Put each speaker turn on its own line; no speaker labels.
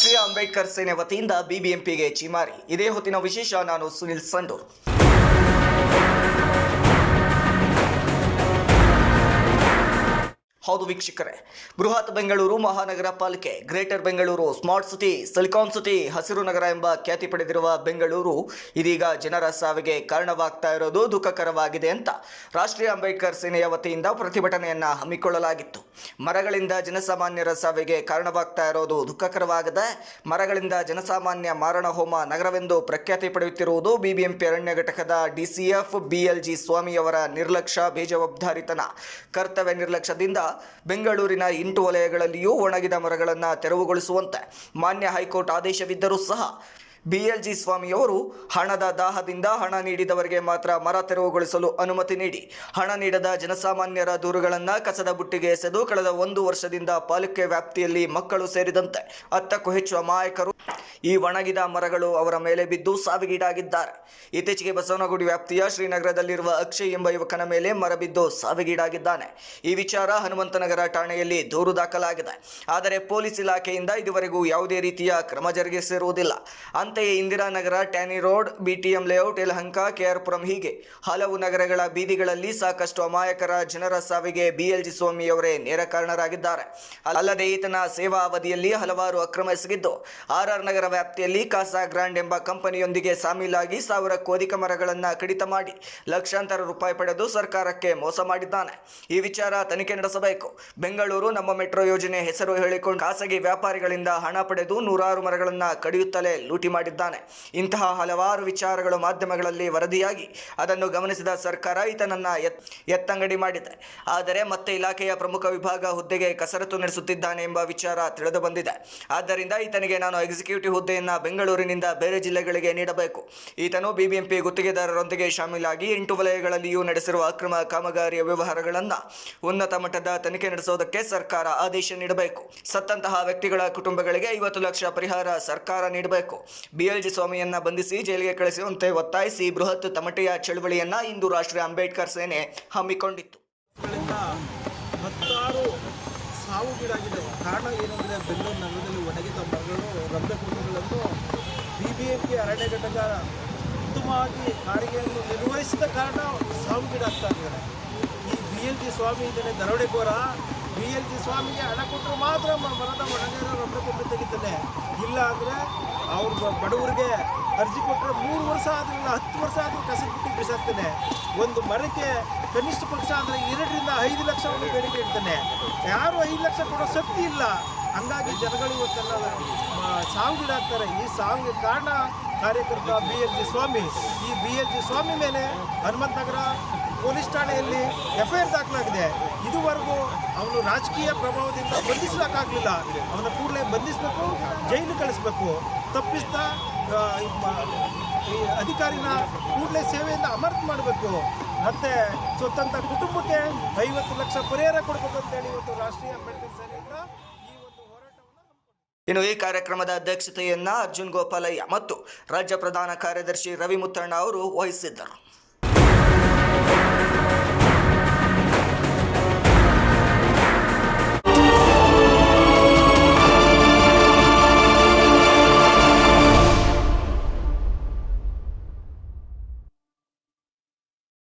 ರಾಷ್ಟ್ರೀಯ ಅಂಬೇಡ್ಕರ್ ಸೇನೆ ವತಿಯಿಂದ ಬಿಬಿಎಂಪಿಗೆ ಚಿಮಾರಿ ಇದೇ ಹೊತ್ತಿನ ವಿಶೇಷ ನಾನು ಸುನಿಲ್ ಸಂಡೂರ್. ಹೌದು ವೀಕ್ಷಕರೇ. Bruhat Bengaluru Mahanagara Palike, greater Bengaluru smart city, silicon city, ಹಸಿರು ನಗರ ಎಂಬ ಖ್ಯಾತಿ ಪಡೆದಿರುವ ಬೆಂಗಳೂರು ಇದೀಗ ಜನರ ಸಾವಿಗೆ ಕಾರಣವಾಗ್ತಾ ಇರೋದು ದುಃಖಕರವಾಗಿದೆ ಅಂತ ರಾಷ್ಟ್ರೀಯ ಅಂಬೇಡ್ಕರ್ ಸೇನೆಯ ವತಿಯಿಂದ ಪ್ರತಿಭಟನೆಯನ್ನ ಹಮ್ಮಿಕೊಳ್ಳಲಾಗಿತ್ತು. ಮರಗಳಿಂದ ಜನಸಾಮಾನ್ಯರ ಸಾವಿಗೆ ಕಾರಣವಾಗ್ತಾ ಇರೋದು ದುಃಖಕರವಾಗಿದೆ, ಮರಗಳಿಂದ ಜನಸಾಮಾನ್ಯ ಮಾರಣ ಹೋಮ ನಗರವೆಂದು ಪ್ರಖ್ಯಾತಿ ಪಡೆಯುತ್ತಿರುವುದು ಬಿಬಿಎಂಪಿ ಅರಣ್ಯ ಘಟಕದ ಡಿಸಿಎಫ್, ಬಿಎಲ್ಜಿ ಸ್ವಾಮಿಯವರ ನಿರ್ಲಕ್ಷ್ಯ, ಬೇಜವಾಬ್ದಾರಿತನ, ಕರ್ತವ್ಯ ನಿರ್ಲಕ್ಷ್ಯದಿಂದ ಬೆಂಗಳೂರಿನ ಎಂಟು ವಲಯಗಳಲ್ಲಿಯೂ ಒಣಗಿದ ಮರಗಳನ್ನು ತೆರವುಗೊಳಿಸುವಂತೆ ಮಾನ್ಯ ಹೈಕೋರ್ಟ್ ಆದೇಶವಿದ್ದರೂ ಸಹ ಬಿಎಲ್ಜಿ ಸ್ವಾಮಿಯವರು ಹಣದ ದಾಹದಿಂದ ಹಣ ನೀಡಿದವರಿಗೆ ಮಾತ್ರ ಮರ ತೆರವುಗೊಳಿಸಲು ಅನುಮತಿ ನೀಡಿ ಹಣ ನೀಡದ ಜನಸಾಮಾನ್ಯರ ದೂರುಗಳನ್ನು ಕಸದ ಬುಟ್ಟಿಗೆ ಎಸೆದು ಕಳೆದ ಒಂದು ವರ್ಷದಿಂದ ಪಾಲಿಕೆ ವ್ಯಾಪ್ತಿಯಲ್ಲಿ ಮಕ್ಕಳು ಸೇರಿದಂತೆ ಹತ್ತಕ್ಕೂ ಹೆಚ್ಚು ಅಮಾಯಕರು ಈ ಒಣಗಿದ ಮರಗಳು ಅವರ ಮೇಲೆ ಬಿದ್ದು ಸಾವಿಗೀಡಾಗಿದ್ದಾರೆ. ಇತ್ತೀಚೆಗೆ ಬಸವನಗುಡಿ ವ್ಯಾಪ್ತಿಯ ಶ್ರೀನಗರದಲ್ಲಿರುವ ಅಕ್ಷಯ್ ಎಂಬ ಯುವಕನ ಮೇಲೆ ಮರ ಬಿದ್ದು ಸಾವಿಗೀಡಾಗಿದ್ದಾನೆ. ಈ ವಿಚಾರ ಹನುಮಂತನಗರ ಠಾಣೆಯಲ್ಲಿ ದೂರು ದಾಖಲಾಗಿದೆ. ಆದರೆ ಪೊಲೀಸ್ ಇಲಾಖೆಯಿಂದ ಇದುವರೆಗೂ ಯಾವುದೇ ರೀತಿಯ ಕ್ರಮ ಜರುಗಿಸಿರುವುದಿಲ್ಲ. ಅಂತೆಯೇ Indiranagar tannery road, BTM layout, Yelahanka, KR Puram ಹೀಗೆ ಹಲವು ನಗರಗಳ ಬೀದಿಗಳಲ್ಲಿ ಸಾಕಷ್ಟು ಅಮಾಯಕರ ಜನರ ಸಾವಿಗೆ ಬಿಎಲ್ಜಿ ಸ್ವಾಮಿಯವರೇ ನೇರ ಕಾರಣರಾಗಿದ್ದಾರೆ. ಅಲ್ಲದೆ ಈತನ ಸೇವಾ ಅವಧಿಯಲ್ಲಿ ಹಲವಾರು ಅಕ್ರಮ ಎಸಗಿದ್ದು ಆರ್ ನಗರ ವ್ಯಾಪ್ತಿಯಲ್ಲಿ ಕಾಸಾ ಗ್ರಾಂಡ್ ಎಂಬ ಕಂಪನಿಯೊಂದಿಗೆ ಸಾಮೀಲಾಗಿ ಸಾವಿರಕ್ಕೂ ಅಧಿಕ ಮರಗಳನ್ನು ಕಡಿತ ಮಾಡಿ ಲಕ್ಷಾಂತರ ರೂಪಾಯಿ ಪಡೆದು ಸರ್ಕಾರಕ್ಕೆ ಮೋಸ ಮಾಡಿದ್ದಾನೆ. ಈ ವಿಚಾರ ತನಿಖೆ ನಡೆಸಬೇಕು. ಬೆಂಗಳೂರು ನಮ್ಮ ಮೆಟ್ರೋ ಯೋಜನೆ ಹೆಸರು ಹೇಳಿಕೊಂಡು ಖಾಸಗಿ ವ್ಯಾಪಾರಿಗಳಿಂದ ಹಣ ಪಡೆದು ನೂರಾರು ಮರಗಳನ್ನು ಕಡಿಯುತ್ತಲೇ ಲೂಟಿ ಮಾಡಿದ್ದಾನೆ. ಇಂತಹ ಹಲವಾರು ವಿಚಾರಗಳು ಮಾಧ್ಯಮಗಳಲ್ಲಿ ವರದಿಯಾಗಿ ಅದನ್ನು ಗಮನಿಸಿದ ಸರ್ಕಾರ ಈತನನ್ನ ಎತ್, ಎತ್ತಂಗಡಿ ಮಾಡಿದೆ. ಆದರೆ ಮತ್ತೆ ಇಲಾಖೆಯ ಪ್ರಮುಖ ವಿಭಾಗ ಹುದ್ದೆಗೆ ಕಸರತ್ತು ನಡೆಸುತ್ತಿದ್ದಾನೆ ಎಂಬ ವಿಚಾರ ತಿಳಿದು ಬಂದಿದೆ. ಆದ್ದರಿಂದ ಈತನಿಗೆ ನಾನು ಎಕ್ಸಿಕ್ಯೂಟಿವ್ ಹುದ್ದೆಯನ್ನು ಬೆಂಗಳೂರಿನಿಂದ ಬೇರೆ ಜಿಲ್ಲೆಗಳಿಗೆ ನೀಡಬೇಕು. ಈತನು ಬಿಬಿಎಂಪಿ ಗುತ್ತಿಗೆದಾರರೊಂದಿಗೆ ಶಾಮೀಲಾಗಿ ಎಂಟು ವಲಯಗಳಲ್ಲಿಯೂ ನಡೆಸಿರುವ ಅಕ್ರಮ ಕಾಮಗಾರಿಯ ವ್ಯವಹಾರಗಳನ್ನು ಉನ್ನತ ಮಟ್ಟದ ತನಿಖೆ ನಡೆಸುವುದಕ್ಕೆ ಸರ್ಕಾರ ಆದೇಶ ನೀಡಬೇಕು. ಸತ್ತಂತಹ ವ್ಯಕ್ತಿಗಳ ಕುಟುಂಬಗಳಿಗೆ ಐವತ್ತು ಲಕ್ಷ ಪರಿಹಾರ ಸರ್ಕಾರ ನೀಡಬೇಕು. ಬಿಎಲ್ಜಿ ಸ್ವಾಮಿಯನ್ನ ಬಂಧಿಸಿ ಜೈಲಿಗೆ ಕಳಿಸುವಂತೆ ಒತ್ತಾಯಿಸಿ ಬೃಹತ್ ತಮಟೆಯ ಚಳವಳಿಯನ್ನ ಇಂದು ರಾಷ್ಟ್ರೀಯ ಅಂಬೇಡ್ಕರ್ ಸೇನೆ ಹಮ್ಮಿಕೊಂಡಿತ್ತು.
ಹತ್ತಾರು ಸಾವುಗೀಡಾಗಿದೆ ಕಾರಣ ಏನಂದರೆ ಬೆಂಗಳೂರು ನಗರದಲ್ಲಿ ಒಣಗಿದ ಮರಗಳು ರಬ್ಬೆ ಕುಟುಂಬಗಳನ್ನು ಬಿ ಬಿ ಎಂ ಪಿ ಅರಣ್ಯ ಘಟಕ ಉತ್ತಮವಾಗಿ ಕಾರಿಗೆಯನ್ನು ನಿರ್ವಹಿಸಿದ ಕಾರಣ ಸಾವುಗೀಡಾಗ್ತಾ ಇದ್ದಾರೆ ಈ ಬಿ ಎಲ್ ಜಿ ಸ್ವಾಮಿ ಇದ್ದಾನೆ ದರೋಡೆಕೋರ ಬಿ ಎಲ್ ಜಿ ಸ್ವಾಮಿಗೆ ಹಣ ಕೊಟ್ಟರು ಮಾತ್ರ ಮರದ ಒಣಗಿರೋ ಕುಟುಂಬ ತೆಗಿತಾನೆ ಇಲ್ಲ ಅಂದರೆ ಅವ್ರ ಬಡವರಿಗೆ ಅರ್ಜಿ ಕೊಟ್ಟರೆ ಮೂರು ವರ್ಷ ಆದ್ರಿಂದ, ಹತ್ತು ವರ್ಷ ಆದರೂ ಕಸ ಬಿಟ್ಟು ಬಿಸಾಕ್ತಾನೆ. ಒಂದು ಮರಕ್ಕೆ ಕನಿಷ್ಠ ಪಕ್ಷ ಅಂದರೆ ಎರಡರಿಂದ ಐದು ಲಕ್ಷವನ್ನು ಬೇಡಿಕೆ ಇಡ್ತಾನೆ. ಯಾರು ಐದು ಲಕ್ಷ ಕೊಡೋ ಶಕ್ತಿ ಇಲ್ಲ. ಹಂಗಾಗಿ ಜನಗಳು ಇವತ್ತೆಲ್ಲ ಸಾವು ಸಾವಿಗೀಡಾಗ್ತಾರೆ ಈ ಸಾವಿಗೆ ಕಾರಣ ಕಾರ್ಯಕರ್ತ ಬಿ ಎಲ್ ಜಿ ಸ್ವಾಮಿ. ಈ ಬಿ ಎಲ್ ಜಿ ಸ್ವಾಮಿ ಮೇಲೆ ಹನುಮಂತ ನಗರ ಪೊಲೀಸ್ ಠಾಣೆಯಲ್ಲಿ ಎಫ್ ಐ ದಾಖಲಾಗಿದೆ. ಇದುವರೆಗೂ ಅವನು ರಾಜಕೀಯ ಪ್ರಭಾವದಿಂದ ಬಂಧಿಸಲಿಕ್ಕಾಗಲಿಲ್ಲ. ಅವನ ಕೂಡಲೇ ಬಂಧಿಸಬೇಕು, ಜೈಲು ಕಳಿಸ್ಬೇಕು. ತಪ್ಪಿಸ್ತಾ ಈ ಅಧಿಕಾರಿನ ಕೂಡಲೇ ಸೇವೆಯಿಂದ ಅಮರ್ತ್ ಮಾಡಬೇಕು. ಮತ್ತೆ ಸ್ವತಂತ್ರ ಕುಟುಂಬಕ್ಕೆ ಐವತ್ತು ಲಕ್ಷ ಪರಿಹಾರ ಕೊಡಬೇಕು ಅಂತೇಳಿ ಇವತ್ತು ರಾಷ್ಟ್ರೀಯ ಅಂಬೇಡ್ಕರ್ ಸೇನೆಯಿಂದ
ಇನ್ನು ಈ ಕಾರ್ಯಕ್ರಮದ ಅಧ್ಯಕ್ಷತೆಯನ್ನ ಅರ್ಜುನ್ ಗೋಪಾಲಯ್ಯ ಮತ್ತು ರಾಜ್ಯ ಪ್ರಧಾನ ಕಾರ್ಯದರ್ಶಿ ರವಿ ಮುತ್ತಣ್ಣ ಅವರು ವಹಿಸಿದ್ದರು.